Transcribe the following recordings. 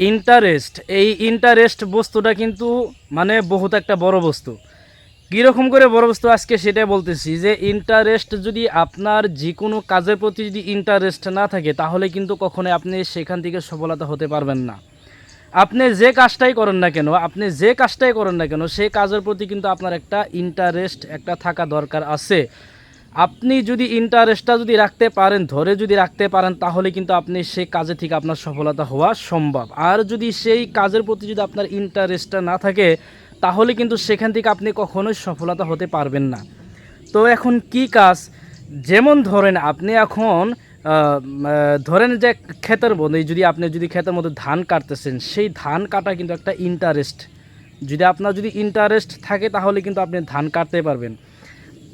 Interest এই interest বস্তুটা কিন্তু মানে বহুত একটা বড় বস্তু। কীরকম করে বড় বস্তু আজকে সেটাই বলতেছি যে ইন্টারেস্ট যদি আপনার যে কোনো কাজের প্রতি যদি ইন্টারেস্ট না থাকে, তাহলে কিন্তু কখনোই আপনি সেখান থেকে সফলতা হতে পারবেন না। আপনি যে কাজটাই করেন না কেন, আপনি যে কাজটাই করেন না কেন সেই কাজের প্রতি কিন্তু আপনার একটা ইন্টারেস্ট একটা থাকা দরকার আছে। আপনি যদি ইন্টারেস্টটা যদি রাখতে পারেন, ধরে যদি রাখতে পারেন, তাহলে কিন্তু আপনি সেই কাজে থেকে আপনার সফলতা হওয়া সম্ভব। আর যদি সেই কাজের প্রতি যদি আপনার ইন্টারেস্টটা না থাকে, তাহলে কিন্তু সেখান থেকে আপনি কখনোই সফলতা হতে পারবেন না। তো এখন কি কাজ? যেমন ধরেন আপনি এখন ধরেন যে ক্ষেতের মধ্যে যদি আপনি যদি ক্ষেতের মধ্যে ধান কাটতেছেন, সেই ধান কাটা কিন্তু একটা ইন্টারেস্ট যদি আপনার যদি ইন্টারেস্ট থাকে, তাহলে কিন্তু আপনি ধান কাটতে পারবেন।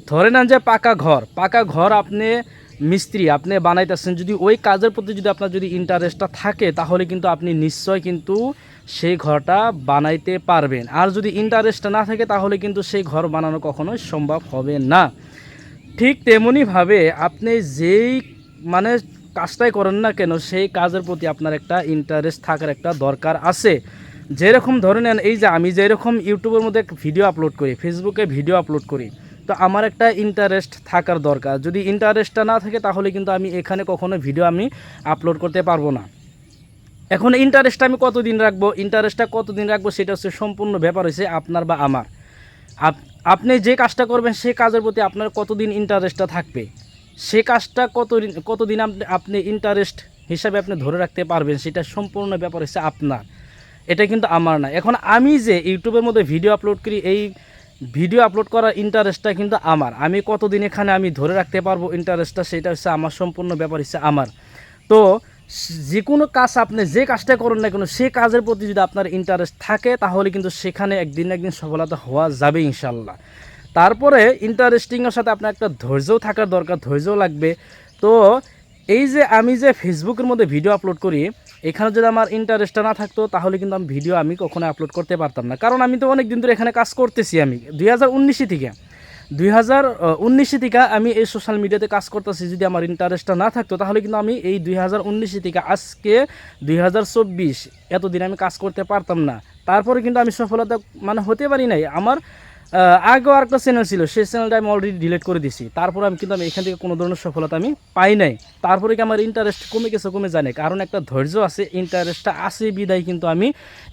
ধরে নেন যে পাকা ঘর পাকা ঘর আপনি মিস্ত্রি, আপনি বানাইতেছেন, যদি ওই কাজের প্রতি যদি আপনার যদি ইন্টারেস্টটা থাকে, তাহলে কিন্তু আপনি নিশ্চয় কিন্তু সেই ঘরটা বানাইতে পারবেন। আর যদি ইন্টারেস্টটা না থাকে, তাহলে কিন্তু সেই ঘর বানানো কখনোই সম্ভব হবে না। ঠিক তেমনইভাবে আপনি যেই মানে কাজটাই করেন না কেন, সেই কাজের প্রতি আপনার একটা ইন্টারেস্ট থাকার একটা দরকার আছে। যেরকম ধরে নেন, এই যে আমি যেরকম ইউটিউবের মধ্যে ভিডিও আপলোড করি ফেসবুকে ভিডিও আপলোড করি তো আমার একটা ইন্টারেস্ট থাকার দরকার। যদি ইন্টারেস্টটা না থাকে, তাহলে কিন্তু আমি এখানে কখনো ভিডিও আমি আপলোড করতে পারব না। এখন ইন্টারেস্টটা আমি কতদিন রাখব? ইন্টারেস্টটা কতদিন রাখব সেটা হচ্ছে সম্পূর্ণ ব্যাপার হচ্ছে আপনার বা আমার। আপ- আপনি যে কাজটা করবেন সেই কাজের প্রতি আপনার কতদিন ইন্টারেস্টটা থাকবে? সে কাজটা কতদিন কতদিন আপনি আপনি ইন্টারেস্ট হিসাবে আপনি ধরে রাখতে পারবেন, সেটা সম্পূর্ণ ব্যাপার হচ্ছে আপনার। এটা কিন্তু আমার না। এখন আমি যে ইউটিউবের মধ্যে ভিডিও আপলোড করি, এই ভিডিও আপলোড করার ইন্টারেস্টটা কিন্তু আমার। আমি কতদিন এখানে আমি ধরে রাখতে পারব ইন্টারেস্টটা সেটা হচ্ছে আমার সম্পূর্ণ ব্যাপার হচ্ছে আমার। তো যে কোনো কাজ আপনি যে কাজটা করেন না কেন সেই কাজের প্রতি যদি আপনার ইন্টারেস্ট থাকে, তাহলে কিন্তু সেখানে একদিন একদিন সফলতা হওয়া যাবে ইনশাল্লাহ তারপরে ইন্টারেস্টিংয়ের সাথে আপনার একটা ধৈর্যও থাকার দরকার, ধৈর্যও লাগবে। তো এই যে আমি যে ফেসবুকের মধ্যে ভিডিও আপলোড করি এখানে যদি আমার ইন্টারেস্টটা না থাকতো, তাহলে কিন্তু আমি ভিডিও আমি কখনো আপলোড করতে পারতাম না। কারণ আমি তো অনেক দিন ধরে এখানে কাজ করতেছি আমি। দুই হাজার উনিশে থেকে। দুই হাজার উনিশে থেকে আমি এই সোশ্যাল মিডিয়াতে কাজ করতেছি। যদি আমার ইন্টারেস্টটা না থাকতো, তাহলে কিন্তু আমি এই দুই হাজার উনিশে থেকে আজকে দুই হাজার চব্বিশ এতদিন আমি কাজ করতে পারতাম না। তারপরে কিন্তু আমি সফলতা মানে হতে পারি নাই। আমার আগেও আরেকটা চ্যানেল ছিল, সেই চ্যানেলটা আমি অলরেডি ডিলিট করে দিছি। তারপরে আমি কিন্তু আমি এখান থেকে কোনো ধরনের সফলতা আমি পাই নাই। তারপরে কি আমার ইন্টারেস্ট কমে গেছে, কমে জানে কারণ একটা ধৈর্য আছে ইন্টারেস্টটা আছে, বিদায় কিন্তু আমি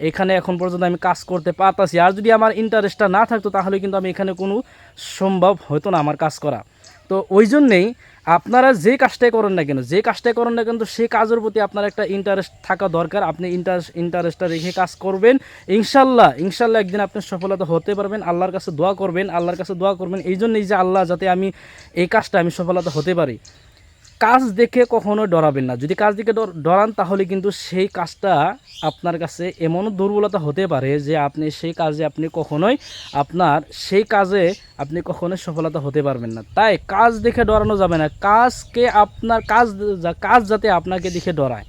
এখানে এখন পর্যন্ত আমি কাজ করতে পারতাছি। আর যদি আমার ইন্টারেস্টটা না থাকতো, তাহলে কিন্তু আমি এখানে কোনো সম্ভব হতো না আমার কাজ করা। তো ওই জন্যেই আপনারা যে কাজটাই করেন না কেন, যে কাজটাই করেন না কিন্তু সেই কাজের প্রতি আপনার একটা ইন্টারেস্ট থাকা দরকার। আপনি ইন্টারেস্ট ইন্টারেস্টটা রেখে কাজ করবেন। ইনশাল্লাহ ইনশাল্লাহ একদিন আপনি সফলতা হতে পারবেন। আল্লাহর কাছে দোয়া করবেন, আল্লাহর কাছে দোয়া করবেন। এই জন্যই যে আল্লাহ যাতে আমি এই কাজটা আমি সফলতা হতে পারি। কাজ দেখে কখনো ডরাবেন না। যদি কাজ দেখে ডর- ডরান, তাহলে কিন্তু সেই কাজটা আপনার কাছে এমনও দুর্বলতা হতে পারে যে আপনি সেই কাজে আপনি কখনোই আপনার সেই কাজে আপনি কখনোই সফলতা হতে পারবেন না। তাই কাজ দেখে ডরানো যাবে না। কাজকে আপনার কাজ কাজ যাতে আপনাকে দেখে ডরায়।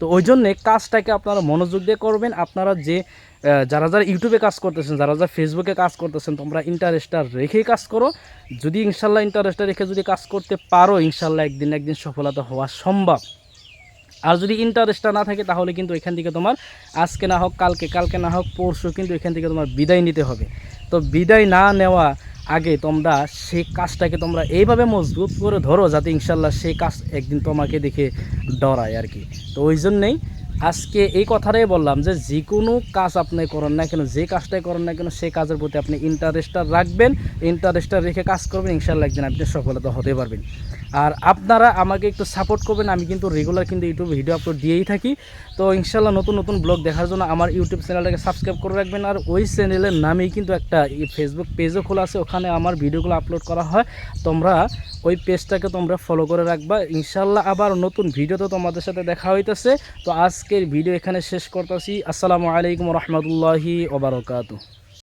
তো ওই জন্যে কাজটাকে আপনারা মনোযোগ দিয়ে করবেন। আপনারা যে যারা যারা ইউটিউবে কাজ করতেছেন, যারা যারা ফেসবুকে কাজ করতেছেন, তোমরা ইন্টারেস্টটা রেখেই কাজ করো। যদি ইনশাল্লাহ ইন্টারেস্টটা রেখে যদি কাজ করতে পারো, ইনশাল্লাহ একদিন একদিন সফলতা হওয়া সম্ভব। আর যদি ইন্টারেস্টটা না থাকে, তাহলে কিন্তু এখান থেকে তোমার আজকে না হোক, কালকে কালকে না হোক, পরশু কিন্তু এখান থেকে তোমার বিদায় নিতে হবে। তো বিদায় না নেওয়া আগে তোমরা সেই কাজটাকে তোমরা এইভাবে মজবুত করে ধরো, যাতে ইনশাল্লাহ সেই কাজ একদিন তোমাকে দেখে ডরায় আর কি। তো ওই জন্যেই আজকে এই কথাটাই বললাম যে যে কোনো কাজ আপনি করেন না কেন, যে কাজটাই করেন না কেন সেই কাজের প্রতি আপনি ইন্টারেস্টটা রাখবেন ইন্টারেস্টটা রেখে কাজ করবেন ইনশাল্লাহ একদিন আপনি সফলতা হতে পারবেন। আর আপনারা আমাকে একটু সাপোর্ট করবেন, আমি কিন্তু রেগুলার কিন্তু ইউটিউব ভিডিও আপলোড দিয়েই থাকি। তো ইনশাল্লাহ নতুন নতুন ব্লগ দেখার জন্য আমার ইউটিউব চ্যানেলটাকে সাবস্ক্রাইব করে রাখবেন, আর ওই চ্যানেলের নামেই কিন্তু একটা ফেসবুক পেজও খোলা আছে, ওখানে আমার ভিডিওগুলো আপলোড করা হয়। তোমরা ওই পেজটাকে তোমরা ফলো করে রাখবা। ইনশাল্লাহ আবার নতুন ভিডিও তো তোমাদের সাথে দেখা হইতেছে। তো আজকের ভিডিও এখানে শেষ করতেছি। আসসালামু আলাইকুম রহমতুল্লাহি ওবরকাতু